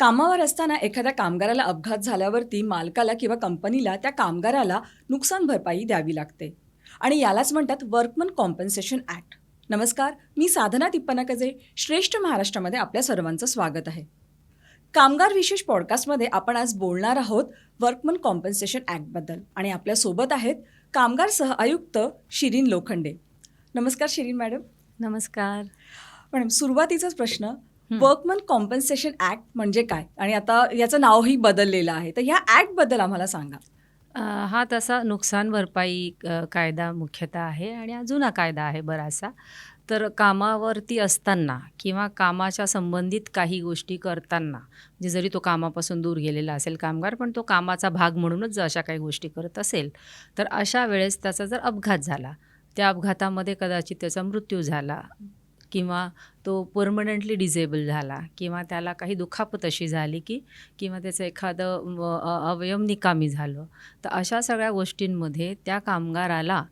कामावर असताना एखाद्या कामगाराला अपघात झाल्यावरती मालकाला किंवा कंपनीला त्या कामगाराला नुकसान भरपाई द्यावी लागते. आणि यालाच म्हणतात वर्कमन कॉम्पन्सेशन ॲक्ट नमस्कार मी साधना तिप्पनाकजे श्रेष्ठ महाराष्ट्रामध्ये आपल्या सर्वांचं स्वागत आहे. कामगार विशेष पॉडकास्टमध्ये आपण आज बोलणार आहोत वर्कमन कॉम्पन्सेशन ॲक्टबद्दल आणि आपल्यासोबत आहेत कामगार सह आयुक्त शिरीन लोखंडे. नमस्कार शिरीन मॅडम. नमस्कार. मॅडम सुरुवातीचाच प्रश्न. वर्कमन कॉम्पन्सेशन ॲक्ट म्हणजे काय? आणि आता याचं नावही बदललेलं आहे. तर ह्या ॲक्टबद्दल आम्हाला सांगा. हा तसा नुकसान भरपाई कायदा मुख्यतः आहे आणि हा जुना कायदा आहे बराचसा. तर कामावरती असताना किंवा कामाच्या संबंधित काही गोष्टी करताना म्हणजे जरी तो कामापासून दूर गेलेला असेल कामगार पण तो कामाचा भाग म्हणूनच जर अशा काही गोष्टी करत असेल तर अशा वेळेस त्याचा जर अपघात झाला त्या अपघातामध्ये कदाचित त्याचा मृत्यू झाला किंवा तो परमनंटली डिझेबल झाला किंवा त्याला काही दुखापत अशी झाली की किंवा त्याचं एखादं अवयव निकामी झालं तर अशा सगळ्या गोष्टींमध्ये त्या कामगाराला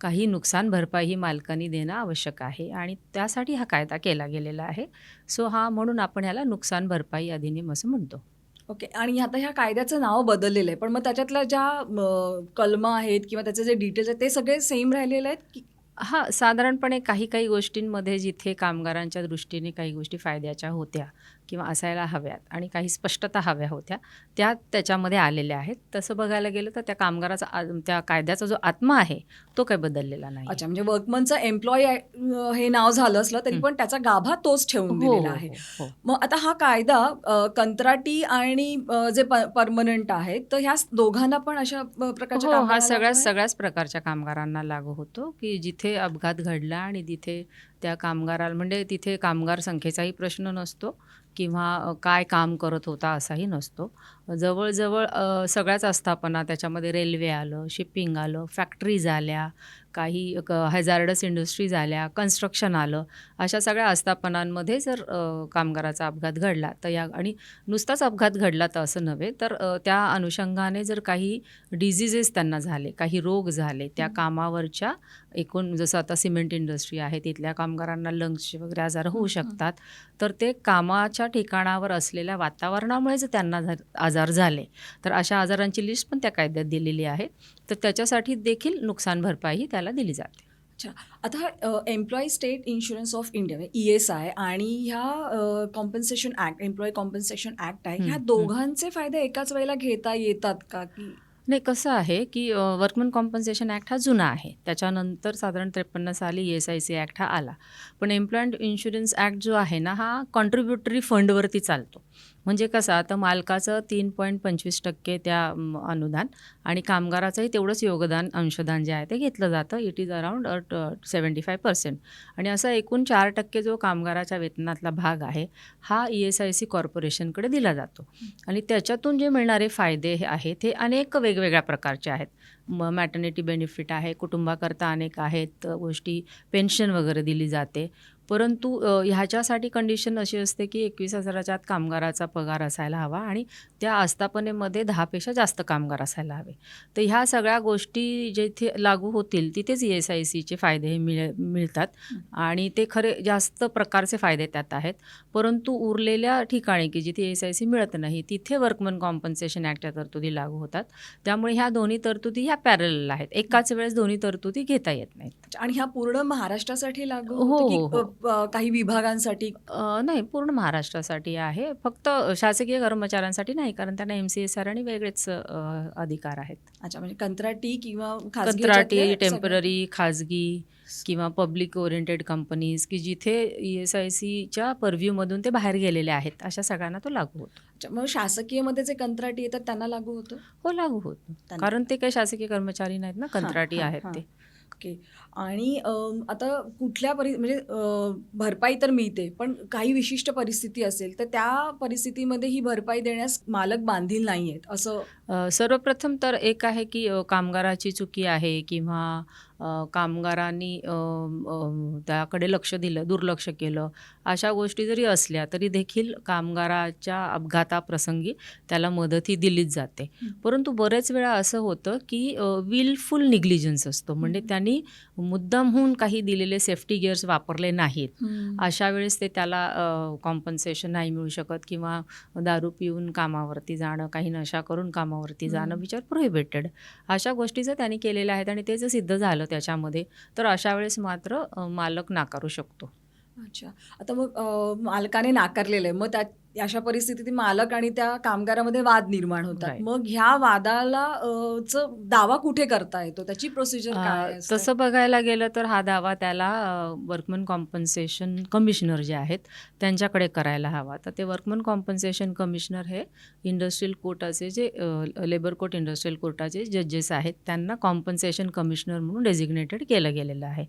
काही नुकसान भरपाई ही मालकांनी देणं आवश्यक आहे आणि त्यासाठी हा कायदा केला गेलेला आहे. सो हा म्हणून आपण ह्याला नुकसान भरपाई अधिनियम असं म्हणतो. ओके. आणि आता ह्या कायद्याचं नाव बदललेलं आहे पण मग त्याच्यातल्या ज्या कलमं आहेत किंवा त्याचे जे डिटेल्स आहेत ते सगळे सेम राहिलेले आहेत की हा साधारणपणे काही काही गोष्टींमध्ये जिथे कामगारांच्या दृष्टीने काही गोष्टी फायद्याच्या होत्या किंवा असायला हव्यात आणि काही स्पष्टता हव्या होत्या त्या त्याच्यामध्ये आलेल्या आहेत तसं बघायला गेलं तर त्या कामगाराचा आ- त्या कायद्याचा जो आत्मा आहे तो काही बदललेला नाही अच्छा म्हणजे वर्कमनचं एम्प्लॉई हे नाव झालं असलं तरी. पण त्याचा गाभा तोच ठेवून हो दिलेला हो, आहे हो. मग आता हा कायदा अ, कंत्राटी आणि अ, जे परमनंट आहेत तर ह्या दोघांना पण अशा अ, प्रकारच्या हो हा कामगारांना सगळ्याच लागू आहे? सगळ्याच प्रकारच्या कामगारांना लागू होतो की जिथे तिथे अपघात घडला आणि तिथे त्या कामगाराला म्हणजे तिथे कामगार संख्येचाही प्रश्न नसतो किंवा काय काम करत होता असाही नसतो. जवळजवळ सगळ्याच आस्थापना त्याच्यामध्ये रेल्वे आलं शिपिंग आलं फॅक्टरीज आल्या काही हॅझार्डस इंडस्ट्रीज आल्या कन्स्ट्रक्शन आलं अशा सगळ्या आस्थापनांमध्ये जर कामगाराचा अपघात घडला तर या आणि नुसताच अपघात घडला तर असं नव्हे तर त्या अनुषंगाने जर काही डिझिजेस त्यांना झाले काही रोग झाले त्या. कामावरच्या एकूण जसं आता सिमेंट इंडस्ट्री आहे तिथल्या कामगारांना लंग्सचे वगैरे आजार होऊ. शकतात तर ते कामाच्या ठिकाणावर असलेल्या वातावरणामुळे जर त्यांना झा- आजार झाले. तर अशा आजारांची लिस्ट पण त्या कायद्यात दिलेली आहे. तर त्याच्यासाठी देखील नुकसान भरपाई त्याला दिली जाते. आता employee state insurance of India E S I आणि ह्या compensation act employee compensation act आहे ह्या. दोघांचे फायदे एकाच वेळेला घेता येतात का की? नाही कसं आहे की वर्कमन कॉम्पन्सेशन ॲक्ट हा जुना आहे. त्याच्यानंतर साधारण त्रेपन्न साली E S I C act हा आला. पण एम्प्लॉयमेंट इन्शुरन्स ॲक्ट जो आहे ना हा कॉन्ट्रीब्युटरी फंडवरती चालतो. म्हणजे कसं आता मालकाचं तीन पॉईंट पंचवीस टक्के त्या अनुदान आणि कामगाराचंही तेवढंच योगदान अंशदान जे आहे ते घेतलं जातं. It is around seventy five percent आणि असा एकूण चार टक्के जो कामगाराच्या वेतनातला भाग आहे हा ई एस आय सी कॉर्पोरेशनकडे दिला जातो. आणि त्याच्यातून जे मिळणारे फायदे हे आहेत हे अनेक वेगवेगळ्या प्रकारचे आहेत. म मॅटर्निटी बेनिफिट आहे कुटुंबाकरता अनेक आहेत गोष्टी पेन्शन वगैरे दिली जाते. परंतु ह्याच्यासाठी कंडिशन अशी असते की एकवीस हजाराच्या आत कामगाराचा पगार असायला हवा आणि त्या आस्थापनेमध्ये दहापेक्षा जास्त कामगार असायला हवे. तर ह्या सगळ्या गोष्टी जिथे लागू होतील तिथेच ई एस आय सीचे फायदे हे मिळ मिळतात आणि ते खरे जास्त प्रकारचे फायदे त्यात आहेत. परंतु उरलेल्या ठिकाणी की जिथे एस आय सी मिळत नाही तिथे वर्कमन कॉम्पन्सेशन ॲक्टच्या तरतुदी लागू होतात. त्यामुळे ह्या दोन्ही तरतुदी ह्या पॅरल आहेत. एकाच वेळेस दोन्ही तरतुदी घेता येत नाहीत. आणि ह्या पूर्ण महाराष्ट्रासाठी लागू हो, हो, काही विभागांसाठी? नाही पूर्ण महाराष्ट्रासाठी आहे. फक्त शासकीय कर्मचाऱ्यांसाठी नाही कारण त्यांना एम सी एस आर आणि वेगळेच अधिकार आहेत. अच्छा म्हणजे कंत्राटी किंवा कंत्राटी टेंपररी खाजगी किंवा पब्लिक ओरिएंटेड कंपनीज की जिथे ई एस आय सीच्या परव्ह्यूमधून ते बाहेर गेलेले आहेत अशा सगळ्यांना तो लागू होतो. मग शासकीयमध्ये जे कंत्राटी येतात त्यांना लागू होतं? हो लागू होतो. कारण ते काही शासकीय कर्मचारी नाहीत ना कंत्राटी आहेत. ते. ओके आणि आता कुठल्या परि म्हणजे भरपाई तर मिळते पण काही विशिष्ट परिस्थिती असेल तर त्या परिस्थितीमध्ये ही भरपाई देण्यास मालक बांधील नाही आहेत असं सर्वप्रथम तर एक आहे की कामगाराची चुकी आहे किंवा कामगारांनी त्याकडे लक्ष दिलं दुर्लक्ष केलं अशा गोष्टी जरी असल्या तरी देखील कामगाराच्या अपघाताप्रसंगी त्याला मदत ही दिलीच जाते. परंतु बरेच वेळा असं होतं की विलफुल निग्लिजन्स असतो म्हणजे. त्यांनी मुद्दामहून काही दिलेले सेफ्टी गिअर्स वापरले नाहीत. अशा वेळेस ते त्याला कॉम्पन्सेशन नाही मिळू शकत किंवा दारू पिऊन कामावरती जाणं काही नशा करून कामावरती जाणं. विचार प्रोहिबिटेड अशा गोष्टी जर त्यांनी केलेल्या आहेत आणि ते जर सिद्ध झालं त्याच्यामध्ये तर अशा वेळेस मात्र मालक नाकारू शकतो. अच्छा. आता मग मालकाने नाकारलेलं आहे. मग त्या अशा परिस्थितीत मालक आणि त्या कामगारामध्ये वाद निर्माण होतात. मग ह्या वादाला दावा कुठे करता येतो? त्याची प्रोसिजर काय? तसं बघायला गेलं तर हा दावा त्याला वर्कमन कॉम्पन्सेशन कमिशनर जे आहेत त्यांच्याकडे करायला हवा. तर ते वर्कमन कॉम्पन्सेशन कमिशनर हे इंडस्ट्रियल कोर्टाचे जे लेबर कोर्ट इंडस्ट्रियल कोर्टाचे जजेस आहेत त्यांना कॉम्पन्सेशन कमिशनर म्हणून डेझिग्नेटेड केलं गेलेलं आहे.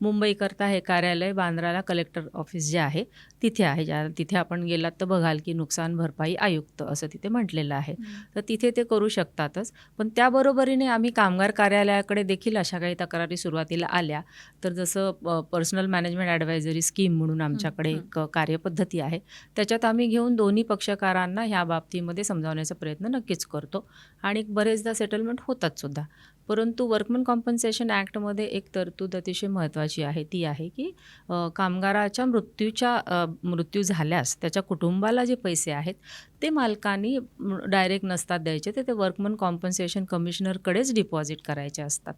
मुंबईकरता हे कार्यालय बांद्राला कलेक्टर ऑफिस जे आहे तिथे आहे. ज्या तिथे आपण गेलात तर बघाल की नुकसान भरपाई आयुक्त असं तिथे म्हटलेलं आहे. तर तिथे ते करू शकतातच. पण त्याबरोबरीने आम्ही कामगार कार्यालयाकडे देखील अशा काही तक्रारी सुरुवातीला आल्या. तर जसं पर्सनल मॅनेजमेंट ॲडवायझरी स्कीम म्हणून आमच्याकडे. एक कार्यपद्धती आहे. त्याच्यात आम्ही घेऊन दोन्ही पक्षकारांना ह्या बाबतीमध्ये समजावण्याचा प्रयत्न नक्कीच करतो. आणि बरेचदा सेटलमेंट होतात सुद्धा. परंतु वर्कमन कॉम्पन्सेशन ॲक्टमध्ये एक तरतूद अतिशय महत्त्वाची आहे. ती आहे की कामगाराच्या मृत्यूच्या मृत्यू झाल्यास त्याच्या कुटुंबाला जे पैसे आहेत ते मालकांनी डायरेक्ट नसतात द्यायचे तर ते वर्कमन कॉम्पन्सेशन कमिशनरकडेच डिपॉझिट करायचे असतात.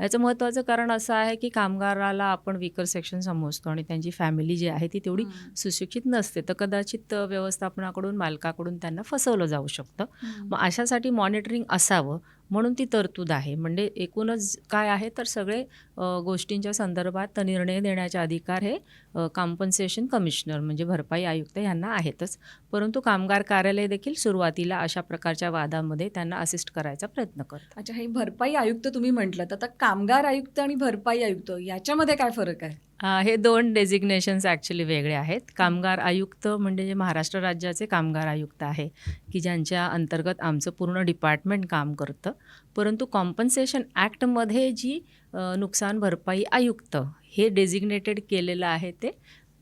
याचं महत्त्वाचं कारण असं आहे की कामगाराला आपण विकर सेक्शन समजतो आणि त्यांची फॅमिली जी आहे ती तेवढी. सुशिक्षित नसते तर कदाचित व्यवस्थापनाकडून मालकाकडून त्यांना फसवलं जाऊ शकतं. मग अशासाठी मॉनिटरिंग असावं म्हणून ती तरतूद आहे. म्हणजे एकूणच काय आहे तर सगळे गोष्टींच्या संदर्भात निर्णय देण्याचे अधिकार हे कॉम्पन्सेशन कमिशनर म्हणजे भरपाई आयुक्त यांना आहेतच. परंतु कामगार कार्यालय देखील सुरुवातीला अशा प्रकारच्या वादामध्ये त्यांना असिस्ट करायचा प्रयत्न करतात. अच्छा हे भरपाई आयुक्त तुम्ही म्हटलं तर आता कामगार आयुक्त आणि भरपाई आयुक्त याच्यामध्ये काय फरक आहे? हे दोन डेझिग्नेशन्स ॲक्च्युली वेगळे आहेत. कामगार आयुक्त म्हणजे जे महाराष्ट्र राज्याचे कामगार आयुक्त आहे की ज्यांच्या अंतर्गत आमचं पूर्ण डिपार्टमेंट काम करतं. परंतु कॉम्पन्सेशन ॲक्टमध्ये जी नुकसान भरपाई आयुक्त हे डेझिग्नेटेड केलेलं आहे ते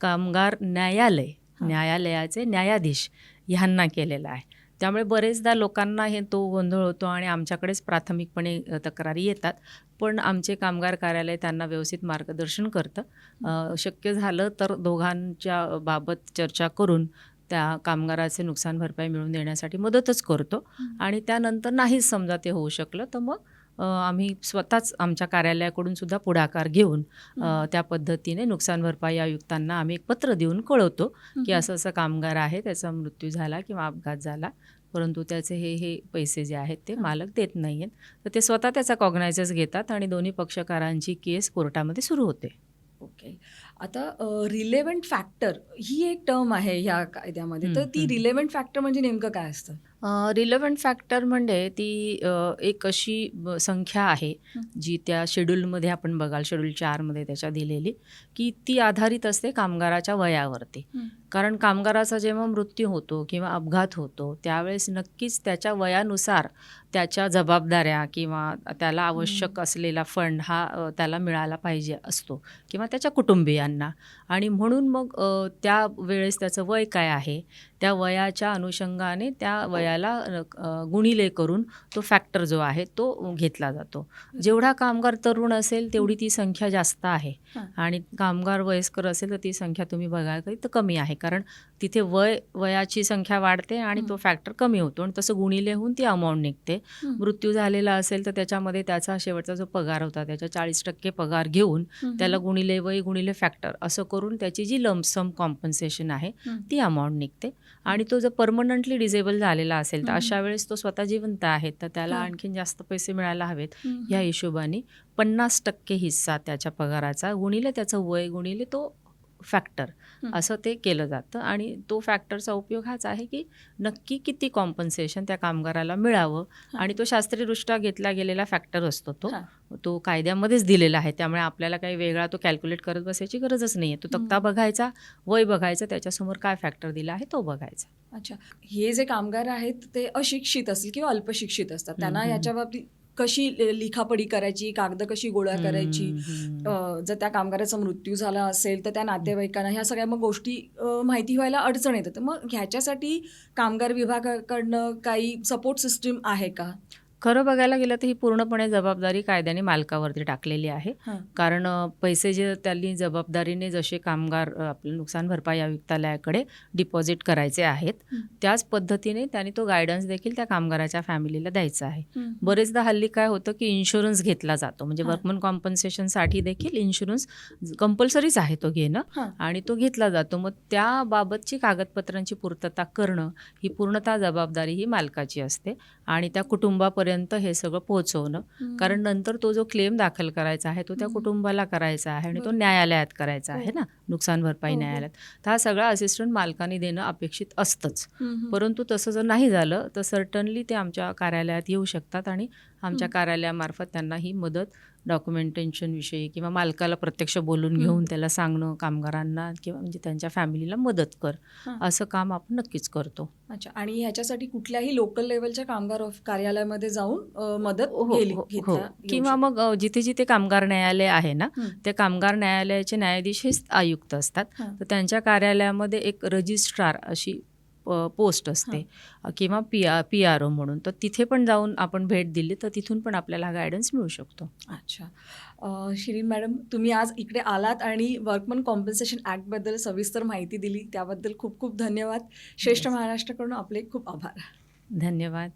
कामगार न्यायालय. न्यायालयाचे न्यायाधीश ह्यांना केलेलं आहे. त्यामुळे बरेचदा लोकांना हे तो गोंधळ होतो आणि आमच्याकडेच प्राथमिकपणे तक्रारी येतात. पण आमचे कामगार कार्यालय त्यांना व्यवस्थित मार्गदर्शन करतं. शक्य झालं तर दोघांच्या बाबत चर्चा करून त्या कामगाराचे नुकसान भरपाई मिळवून देण्यासाठी मदतच करतो. आणि त्यानंतर नाहीच समजा ते होऊ शकलं तर मग आम्ही स्वतःच आमच्या कार्यालयाकडून सुद्धा पुढाकार घेऊन. त्या पद्धतीने नुकसान भरपाई आयुक्तांना आम्ही एक पत्र देऊन कळवतो की. असं असं कामगार आहे त्याचा मृत्यू झाला किंवा अपघात झाला परंतु त्याचे हे हे पैसे जे आहेत ते. मालक देत नाही आहेत तर ते स्वतः त्याचा कॉग्नायझस घेतात आणि दोन्ही पक्षकारांची केस कोर्टामध्ये सुरू होते ओके आता रिलेव्हंट फॅक्टर ही एक टर्म आहे ह्या कायद्यामध्ये तर ती. रिलेव्हंट फॅक्टर म्हणजे नेमकं काय असतं रिलेव्हंट फॅक्टर म्हणजे ती एक अशी संख्या आहे. जी त्या शेड्यूलमध्ये आपण बघाल शेड्यूल चारमध्ये त्याच्या दिलेली की ती आधारित असते कामगाराच्या वयावरती. कारण कामगाराचा जेव्हा मृत्यू होतो किंवा अपघात होतो त्यावेळेस नक्कीच त्याच्या वयानुसार त्याच्या जबाबदाऱ्या किंवा त्याला आवश्यक असलेला फंड हा त्याला मिळाला पाहिजे असतो. किंवा त्याच्या कुटुंबियांना. आणि म्हणून मग त्या वेळेस त्याचं वय काय आहे? त्या वयाच्या अनुषंगाने त्या वयाला गुणिले करून तो फॅक्टर जो आहे तो घेतला जातो जेवढा कामगार तरुण असेल तेवढी ती संख्या जास्त आहे. आणि कामगार वयस्कर असेल तर ती संख्या तुम्ही काही तर कमी आहे कारण तिथे वय वयाची संख्या वाढते आणि तो. फॅक्टर कमी होतो आणि तसं गुणिले होऊन ती अमाऊंट निघते. मृत्यू झालेला असेल तर त्याच्यामध्ये त्याचा शेवटचा जो पगार होता त्याच्या चाळीस टक्के पगार घेऊन. त्याला गुणिले वय गुणिले फॅक्टर असं करून त्याची जी लमसम कॉम्पन्सेशन आहे. ती अमाऊंट निघते आणि तो जर परमनंटली डिझेबल झालेला असेल तर. अशा वेळेस तो स्वतः जिवंत आहे तर त्याला हां. आणखीन जास्त पैसे मिळायला हवेत हम्म. या हिशोबाने पन्नास टक्के हिस्सा त्याच्या पगाराचा गुणिले त्याचं वय गुणिले तो फॅक्टर. असं ते केलं जातं आणि तो फॅक्टरचा उपयोग हाच आहे की नक्की किती कॉम्पन्सेशन त्या कामगाराला मिळावं. आणि तो शास्त्रीयदृष्ट्या घेतला गेलेला फॅक्टर असतो तो. तो कायद्यामध्येच दिलेला आहे त्यामुळे आपल्याला काही वेगळा तो कॅल्क्युलेट करत बसायची गरजच नाही आहे तो तक्ता. बघायचा वय बघायचं त्याच्यासमोर काय फॅक्टर दिला आहे तो बघायचा अच्छा हे जे कामगार आहेत ते अशिक्षित असतील किंवा अल्पशिक्षित असतात त्यांना. याच्या बाबतीत कशी लिखापडी करायची कागद कशी गोळा करायची जर त्या कामगाराचा मृत्यू झाला असेल तर त्या नातेवाईकांना ह्या सगळ्या मग गोष्टी माहिती व्हायला अडचण येते. तर मग ह्याच्यासाठी कामगार विभागाकडनं काही सपोर्ट सिस्टीम आहे का? खरं बघायला गेलं तर ही पूर्णपणे जबाबदारी कायद्याने मालकावरती टाकलेली आहे. कारण पैसे जे त्यांनी जबाबदारीने जसे कामगार आपलं नुकसान भरपाई आयुक्तालयाकडे डिपॉझिट करायचे आहेत. त्याच पद्धतीने त्यांनी तो गायडन्स देखील त्या कामगाराच्या फॅमिलीला द्यायचा आहे. बरेचदा हल्ली काय होतं की इन्शुरन्स घेतला जातो म्हणजे. वर्कमन कॉम्पन्सेशनसाठी देखील इन्शुरन्स कंपल्सरीच आहे तो घेणं. आणि तो घेतला जातो मग त्याबाबतची कागदपत्रांची पूर्तता करणं ही पूर्णतः जबाबदारी ही मालकाची असते आणि त्या कुटुंबापर्यंत हे सगळं पोहोचवणं. कारण नंतर तो जो क्लेम दाखल करायचा आहे तो त्या. कुटुंबाला करायचा आहे आणि तो. न्यायालयात करायचा आहे हो. ना नुकसान भरपाई हो, हो. न्यायालयात तर हा सगळा असिस्टंट मालकाने देणं अपेक्षित असतंच. परंतु तसं जर नाही झालं तर सर्टनली ते आमच्या कार्यालयात येऊ शकतात आणि आमच्या. कार्यालयामार्फत त्यांना ही मदत डॉक्युमेंटेशन विषयी किंवा मालकाला प्रत्यक्ष बोलून. घेऊन त्याला सांगणं कामगारांना किंवा म्हणजे त्यांच्या फॅमिलीला मदत कर. असं काम आपण नक्कीच करतो अच्छा आणि ह्याच्यासाठी कुठल्याही लोकल लेवलच्या कामगार कार्यालयामध्ये जाऊन मदत हो हो हो किंवा. मग जिथे जिथे कामगार न्यायालय आहे ना. ते कामगार न्यायालयाचे न्यायाधीश हेच आयुक्त असतात. तर त्यांच्या कार्यालयामध्ये एक रजिस्ट्रार अशी पोस्ट असते. किंवा P R P R O म्हणून. तर तिथे पण जाऊन आपण भेट दिली तर तिथून पण आपल्याला गायडन्स मिळू शकतो. अच्छा. शिरीन मॅडम तुम्ही आज इकडे आलात आणि वर्कमन कॉम्पन्सेशन ॲक्टबद्दल सविस्तर माहिती दिली. त्याबद्दल खूप खूप धन्यवाद. श्रेष्ठ. महाराष्ट्राकडून आपले खूप आभार. धन्यवाद.